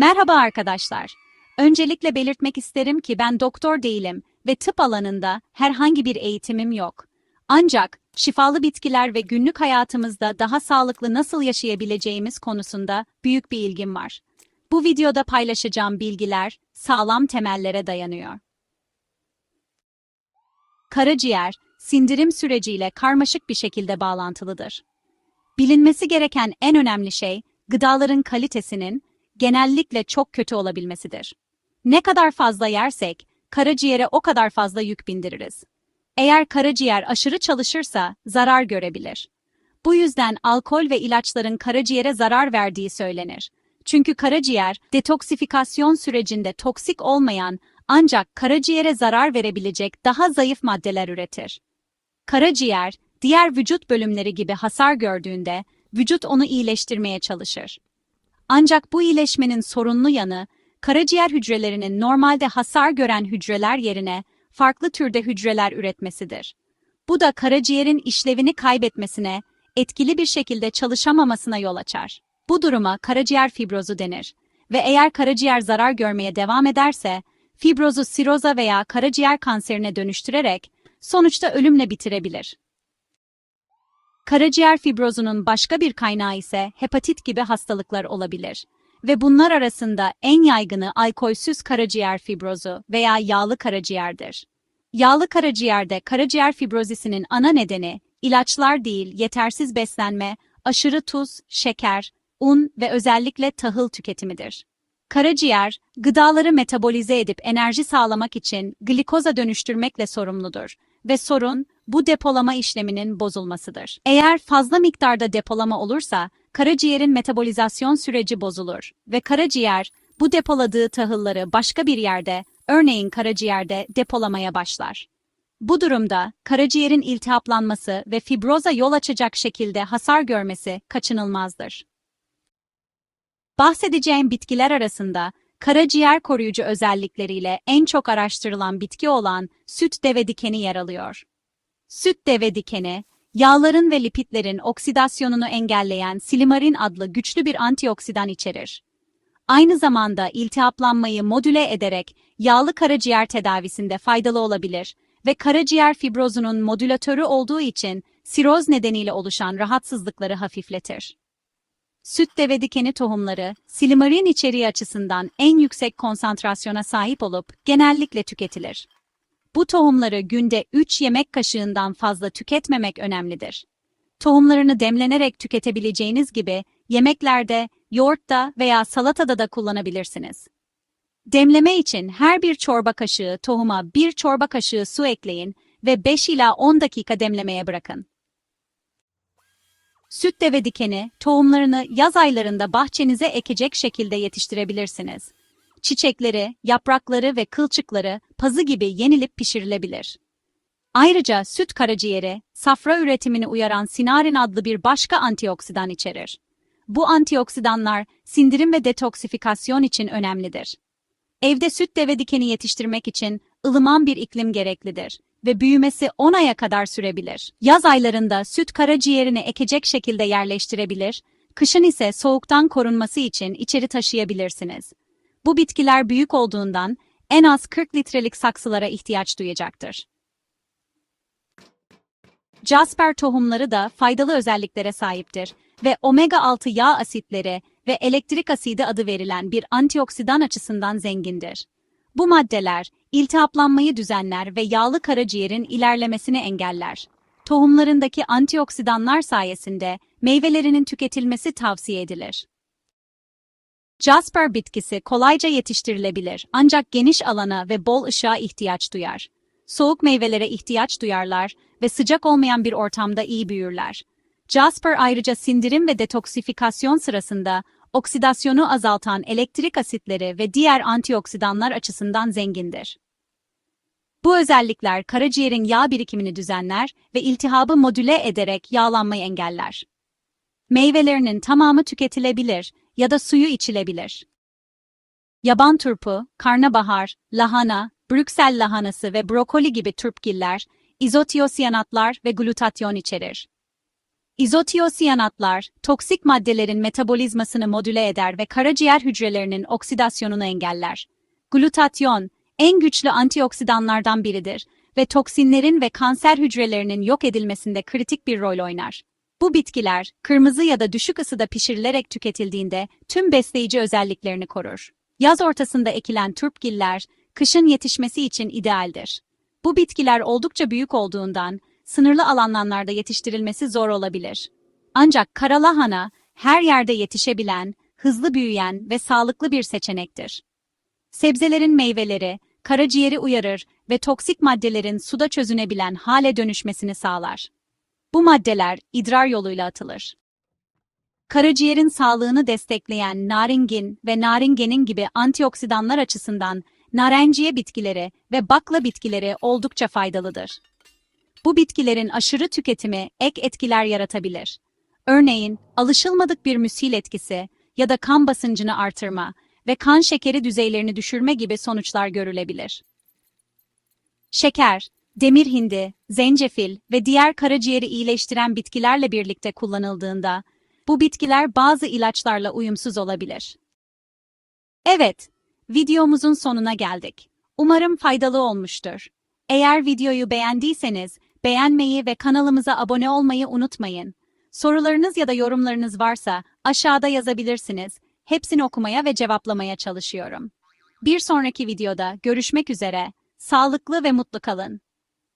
Merhaba arkadaşlar. Öncelikle belirtmek isterim ki ben doktor değilim ve tıp alanında herhangi bir eğitimim yok. Ancak şifalı bitkiler ve günlük hayatımızda daha sağlıklı nasıl yaşayabileceğimiz konusunda büyük bir ilgim var. Bu videoda paylaşacağım bilgiler sağlam temellere dayanıyor. Karaciğer, sindirim süreciyle karmaşık bir şekilde bağlantılıdır. Bilinmesi gereken en önemli şey, gıdaların kalitesinin genellikle çok kötü olabilmesidir. Ne kadar fazla yersek, karaciğere o kadar fazla yük bindiririz. Eğer karaciğer aşırı çalışırsa zarar görebilir. Bu yüzden alkol ve ilaçların karaciğere zarar verdiği söylenir. Çünkü karaciğer detoksifikasyon sürecinde toksik olmayan ancak karaciğere zarar verebilecek daha zayıf maddeler üretir. Karaciğer, diğer vücut bölümleri gibi hasar gördüğünde vücut onu iyileştirmeye çalışır. Ancak bu iyileşmenin sorunlu yanı, karaciğer hücrelerinin normalde hasar gören hücreler yerine farklı türde hücreler üretmesidir. Bu da karaciğerin işlevini kaybetmesine, etkili bir şekilde çalışamamasına yol açar. Bu duruma karaciğer fibrozu denir ve eğer karaciğer zarar görmeye devam ederse, fibrozu siroza veya karaciğer kanserine dönüştürerek sonuçta ölümle bitirebilir. Karaciğer fibrozunun başka bir kaynağı ise hepatit gibi hastalıklar olabilir ve bunlar arasında en yaygını alkolsüz karaciğer fibrozu veya yağlı karaciğerdir. Yağlı karaciğerde karaciğer fibrozisinin ana nedeni ilaçlar değil, yetersiz beslenme, aşırı tuz, şeker, un ve özellikle tahıl tüketimidir. Karaciğer, gıdaları metabolize edip enerji sağlamak için glikoza dönüştürmekle sorumludur ve sorun bu depolama işleminin bozulmasıdır. Eğer fazla miktarda depolama olursa, karaciğerin metabolizasyon süreci bozulur ve karaciğer bu depoladığı tahılları başka bir yerde, örneğin karaciğerde depolamaya başlar. Bu durumda karaciğerin iltihaplanması ve fibroza yol açacak şekilde hasar görmesi kaçınılmazdır. Bahsedeceğim bitkiler arasında karaciğer koruyucu özellikleriyle en çok araştırılan bitki olan süt deve dikeni yer alıyor. Süt deve dikeni, yağların ve lipitlerin oksidasyonunu engelleyen silimarin adlı güçlü bir antioksidan içerir. Aynı zamanda iltihaplanmayı modüle ederek yağlı karaciğer tedavisinde faydalı olabilir ve karaciğer fibrozunun modülatörü olduğu için siroz nedeniyle oluşan rahatsızlıkları hafifletir. Süt deve dikeni tohumları, silimarin içeriği açısından en yüksek konsantrasyona sahip olup genellikle tüketilir. Bu tohumları günde 3 yemek kaşığından fazla tüketmemek önemlidir. Tohumlarını demlenerek tüketebileceğiniz gibi yemeklerde, yoğurtta veya salatada da kullanabilirsiniz. Demleme için her bir çorba kaşığı tohuma bir çorba kaşığı su ekleyin ve 5 ila 10 dakika demlemeye bırakın. Süt deve dikeni, tohumlarını yaz aylarında bahçenize ekecek şekilde yetiştirebilirsiniz. Çiçekleri, yaprakları ve kılçıkları pazı gibi yenilip pişirilebilir. Ayrıca süt karaciğeri, safra üretimini uyaran sinarin adlı bir başka antioksidan içerir. Bu antioksidanlar sindirim ve detoksifikasyon için önemlidir. Evde süt deve dikeni yetiştirmek için ılıman bir iklim gereklidir ve büyümesi 10 aya kadar sürebilir. Yaz aylarında süt karaciğerini ekecek şekilde yerleştirebilir, kışın ise soğuktan korunması için içeri taşıyabilirsiniz. Bu bitkiler büyük olduğundan en az 40 litrelik saksılara ihtiyaç duyacaktır. Jasper tohumları da faydalı özelliklere sahiptir ve omega-6 yağ asitleri ve elektrik asidi adı verilen bir antioksidan açısından zengindir. Bu maddeler iltihaplanmayı düzenler ve yağlı karaciğerin ilerlemesini engeller. Tohumlarındaki antioksidanlar sayesinde meyvelerinin tüketilmesi tavsiye edilir. Jasper bitkisi kolayca yetiştirilebilir ancak geniş alana ve bol ışığa ihtiyaç duyar. Soğuk meyvelere ihtiyaç duyarlar ve sıcak olmayan bir ortamda iyi büyürler. Jasper ayrıca sindirim ve detoksifikasyon sırasında oksidasyonu azaltan elektrik asitleri ve diğer antioksidanlar açısından zengindir. Bu özellikler karaciğerin yağ birikimini düzenler ve iltihabı modüle ederek yağlanmayı engeller. Meyvelerinin tamamı tüketilebilir ya da suyu içilebilir. Yaban turpu, karnabahar, lahana, Brüksel lahanası ve brokoli gibi turpgiller, izotiyosiyanatlar ve glutatyon içerir. İzotiosiyanatlar, toksik maddelerin metabolizmasını modüle eder ve karaciğer hücrelerinin oksidasyonunu engeller. Glutatyon, en güçlü antioksidanlardan biridir ve toksinlerin ve kanser hücrelerinin yok edilmesinde kritik bir rol oynar. Bu bitkiler, kırmızı ya da düşük ısıda pişirilerek tüketildiğinde tüm besleyici özelliklerini korur. Yaz ortasında ekilen turpgiller, kışın yetişmesi için idealdir. Bu bitkiler oldukça büyük olduğundan, sınırlı alanlarda yetiştirilmesi zor olabilir. Ancak karalahana, her yerde yetişebilen, hızlı büyüyen ve sağlıklı bir seçenektir. Sebzelerin meyveleri, karaciğeri uyarır ve toksik maddelerin suda çözünebilen hale dönüşmesini sağlar. Bu maddeler idrar yoluyla atılır. Karaciğerin sağlığını destekleyen naringin ve naringenin gibi antioksidanlar açısından narenciye bitkileri ve bakla bitkileri oldukça faydalıdır. Bu bitkilerin aşırı tüketimi ek etkiler yaratabilir. Örneğin, alışılmadık bir müsil etkisi ya da kan basıncını artırma ve kan şekeri düzeylerini düşürme gibi sonuçlar görülebilir. Şeker, demir hindi, zencefil ve diğer karaciğeri iyileştiren bitkilerle birlikte kullanıldığında, bu bitkiler bazı ilaçlarla uyumsuz olabilir. Evet, videomuzun sonuna geldik. Umarım faydalı olmuştur. Eğer videoyu beğendiyseniz, beğenmeyi ve kanalımıza abone olmayı unutmayın. Sorularınız ya da yorumlarınız varsa aşağıda yazabilirsiniz. Hepsini okumaya ve cevaplamaya çalışıyorum. Bir sonraki videoda görüşmek üzere. Sağlıklı ve mutlu kalın.